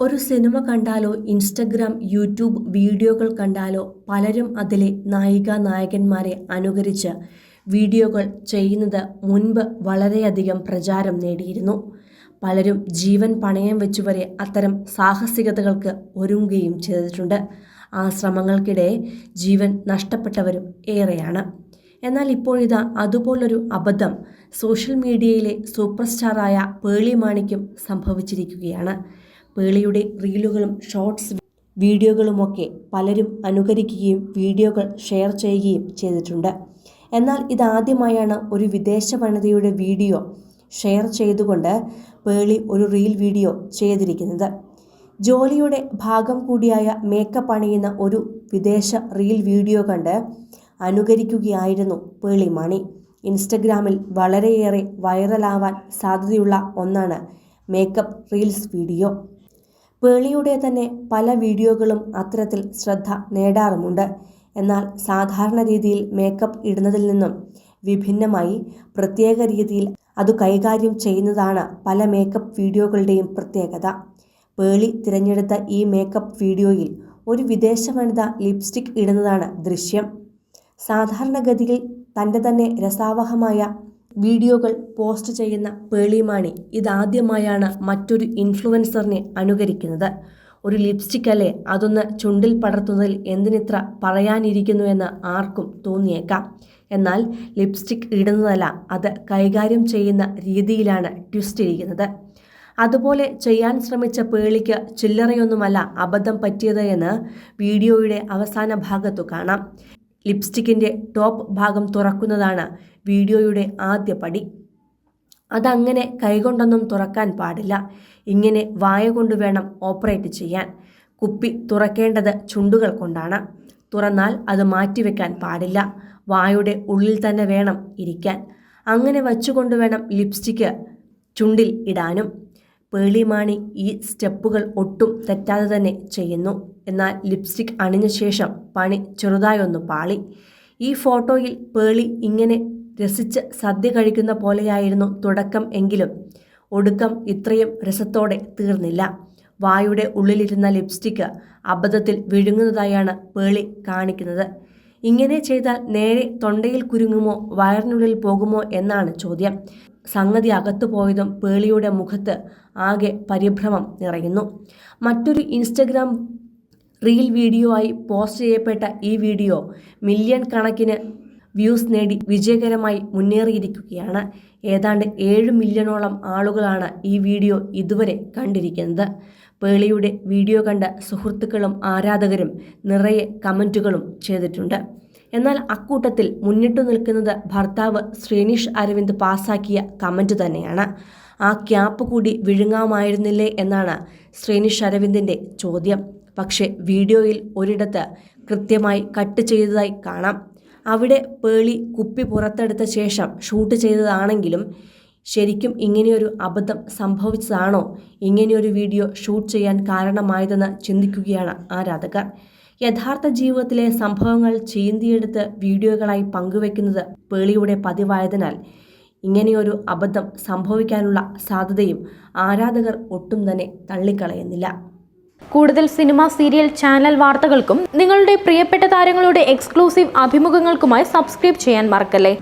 ഒരു സിനിമ കണ്ടാലോ Instagram YouTube വീഡിയോകൾ കണ്ടാലോ പലരും അതിലെ നായിക നായകന്മാരെ അനുകരിച്ച് വീഡിയോകൾ ചെയ്യുന്നത് മുൻപ് വളരെയധികം പ്രചാരം നേടിയിരുന്നു. പലരും ജീവൻ പണയം വെച്ചുവരെ അത്തരം സാഹസികതകൾക്ക് ഒരുങ്ങുകയും ചെയ്തിട്ടുണ്ട്. ആ ശ്രമങ്ങൾക്കിടെ ജീവൻ നഷ്ടപ്പെട്ടവരും ഏറെയാണ്. എന്നാൽ ഇപ്പോഴിതാ അതുപോലൊരു അബദ്ധം സോഷ്യൽ മീഡിയയിലെ സൂപ്പർ സ്റ്റാറായ പേളി മാണിക്കും സംഭവിച്ചിരിക്കുകയാണ്. പേളിയുടെ റീലുകളും ഷോർട്സ് വീഡിയോകളുമൊക്കെ പലരും അനുകരിക്കുകയും വീഡിയോകൾ ഷെയർ ചെയ്യുകയും ചെയ്തിട്ടുണ്ട്. എന്നാൽ ഇതാദ്യമായാണ് ഒരു വിദേശ വനിതയുടെ വീഡിയോ ഷെയർ ചെയ്തുകൊണ്ട് പേളി ഒരു റീൽ വീഡിയോ ചെയ്തിരിക്കുന്നത്. ജോലിയുടെ ഭാഗം കൂടിയായ മേക്കപ്പ് അണിയുന്ന ഒരു വിദേശ റീൽ വീഡിയോ കണ്ട് അനുകരിക്കുകയായിരുന്നു പേളിമാണി ഇൻസ്റ്റഗ്രാമിൽ വളരെയേറെ വൈറലാവാൻ സാധ്യതയുള്ള ഒന്നാണ് മേക്കപ്പ് റീൽസ് വീഡിയോ. പേളിയുടെ തന്നെ പല വീഡിയോകളും അത്തരത്തിൽ ശ്രദ്ധ നേടാറുമുണ്ട്. എന്നാൽ സാധാരണ രീതിയിൽ മേക്കപ്പ് ഇടുന്നതിൽ നിന്നും വിഭിന്നമായി പ്രത്യേക രീതിയിൽ അത് കൈകാര്യം ചെയ്യുന്നതാണ് പല മേക്കപ്പ് വീഡിയോകളുടെയും പ്രത്യേകത. പേളി തിരഞ്ഞെടുത്ത ഈ മേക്കപ്പ് വീഡിയോയിൽ ഒരു വിദേശ വനിത ലിപ്സ്റ്റിക് ഇടുന്നതാണ് ദൃശ്യം. സാധാരണഗതിയിൽ തന്റെ തന്നെ രസാവഹമായ വീഡിയോകൾ പോസ്റ്റ് ചെയ്യുന്ന പേളിമാണി ഇതാദ്യമായാണ് മറ്റൊരു ഇൻഫ്ലുവൻസറിനെ അനുകരിക്കുന്നത്. ഒരു ലിപ്സ്റ്റിക് അല്ലേ? അതൊന്ന് ചുണ്ടിൽ പടർത്തുന്നതിൽ എന്തിനിത്ര പറയാനിരിക്കുന്നു എന്ന് ആർക്കും തോന്നിയേക്കാം. എന്നാൽ ലിപ്സ്റ്റിക് ഇടുന്നതല്ല അത് കൈകാര്യം ചെയ്യുന്ന രീതിയിലാണ് ട്വിസ്റ്റ് ഇരിക്കുന്നത്. അതുപോലെ ചെയ്യാൻ ശ്രമിച്ച പേളിക്ക് ചില്ലറയൊന്നുമല്ല അബദ്ധം പറ്റിയത് എന്ന് വീഡിയോയുടെ അവസാന ഭാഗത്തു കാണാം. ലിപ്സ്റ്റിക്കിന്റെ ടോപ്പ് ഭാഗം തുറക്കുന്നതാണ് വീഡിയോയുടെ ആദ്യ പടി. അതങ്ങനെ കൈകൊണ്ടൊന്നും തുറക്കാൻ പാടില്ല. ഇങ്ങനെ വായ കൊണ്ട് വേണം ഓപ്പറേറ്റ് ചെയ്യാൻ. കുപ്പി തുറക്കേണ്ടത് ചുണ്ടുകൾ കൊണ്ടാണ്. തുറന്നാൽ അത് മാറ്റിവെക്കാൻ പാടില്ല. വായുടെ ഉള്ളിൽ തന്നെ വേണം ഇരിക്കാൻ. അങ്ങനെ വച്ചുകൊണ്ട് വേണം ലിപ്സ്റ്റിക്ക് ചുണ്ടിൽ ഇടാനും. പേളിമാണി ഈ സ്റ്റെപ്പുകൾ ഒട്ടും തെറ്റാതെ തന്നെ ചെയ്യുന്നു. എന്നാൽ ലിപ്സ്റ്റിക് അണിഞ്ഞ ശേഷം പണി ചെറുതായൊന്ന് പാളി. ഈ ഫോട്ടോയിൽ പേളി ഇങ്ങനെ രസിച്ച് സദ്യ കഴിക്കുന്ന പോലെയായിരുന്നു തുടക്കം എങ്കിലും. ഒടുക്കം ഇത്രയും രസത്തോടെ തീർന്നില്ല. വായുടെ ഉള്ളിലിരുന്ന ലിപ്സ്റ്റിക്ക് അബദ്ധത്തിൽ വിഴുങ്ങുന്നതായാണ് പേളി കാണിക്കുന്നത്. ഇങ്ങനെ ചെയ്താൽ നേരെ തൊണ്ടയിൽ കുരുങ്ങുമോ വയറിനുള്ളിൽ പോകുമോ എന്നാണ് ചോദ്യം. സംഗതി അകത്തു പോയതും പേളിയുടെ മുഖത്ത് ആകെ പരിഭ്രമം നിറയുന്നു. മറ്റൊരു ഇൻസ്റ്റഗ്രാം റീൽ വീഡിയോ ആയി പോസ്റ്റ് ചെയ്യപ്പെട്ട ഈ വീഡിയോ മില്യൺ കണക്കിന് വ്യൂസ് നേടി വിജയകരമായി മുന്നേറിയിരിക്കുകയാണ്. ഏതാണ്ട് ഏഴ് മില്യണോളം ആളുകളാണ് ഈ വീഡിയോ ഇതുവരെ കണ്ടിരിക്കുന്നത്. പേളിയുടെ വീഡിയോ കണ്ട സുഹൃത്തുക്കളും ആരാധകരും നിറയെ കമന്റുകളും ചെയ്തിട്ടുണ്ട്. എന്നാൽ അക്കൂട്ടത്തിൽ മുന്നിട്ടു നിൽക്കുന്നത് ഭർത്താവ് ശ്രീനിഷ് അരവിന്ദ് പാസാക്കിയ കമന്റ് തന്നെയാണ്. ആ ക്യാപ്പ് കൂടി വിഴുങ്ങാമായിരുന്നില്ലേ എന്നാണ് ശ്രീനിഷ് അരവിന്ദിന്റെ ചോദ്യം. പക്ഷേ വീഡിയോയിൽ ഒരിടത്ത് കൃത്യമായി കട്ട് ചെയ്തതായി കാണാം. അവിടെ പേളി കുപ്പി പുറത്തെടുത്ത ശേഷം ഷൂട്ട് ചെയ്തതാണെങ്കിലും ശരിക്കും ഇങ്ങനെയൊരു അബദ്ധം സംഭവിച്ചതാണോ? ഇങ്ങനെയൊരു വീഡിയോ ഷൂട്ട് ചെയ്യാൻ കാരണമായതെന്ന് ചിന്തിക്കുകയാണ് ആരാധകർ യഥാർത്ഥ ജീവിതത്തിലെ സംഭവങ്ങൾ ചീന്തിയെടുത്ത് വീഡിയോകളായി പങ്കുവെക്കുന്നത് പേളിയുടെ പതിവായതിനാൽ ഇങ്ങനെയൊരു അബദ്ധം സംഭവിക്കാനുള്ള സാധ്യതയും ആരാധകർ ഒട്ടും തന്നെ തള്ളിക്കളയുന്നില്ല. കൂടുതൽ സിനിമ സീരിയൽ ചാനൽ വാർത്തകൾക്കും നിങ്ങളുടെ പ്രിയപ്പെട്ട താരങ്ങളുടെ എക്സ്ക്ലൂസീവ് അഭിമുഖങ്ങൾക്കുമായി സബ്സ്ക്രൈബ് ചെയ്യാൻ മറക്കല്ലേ?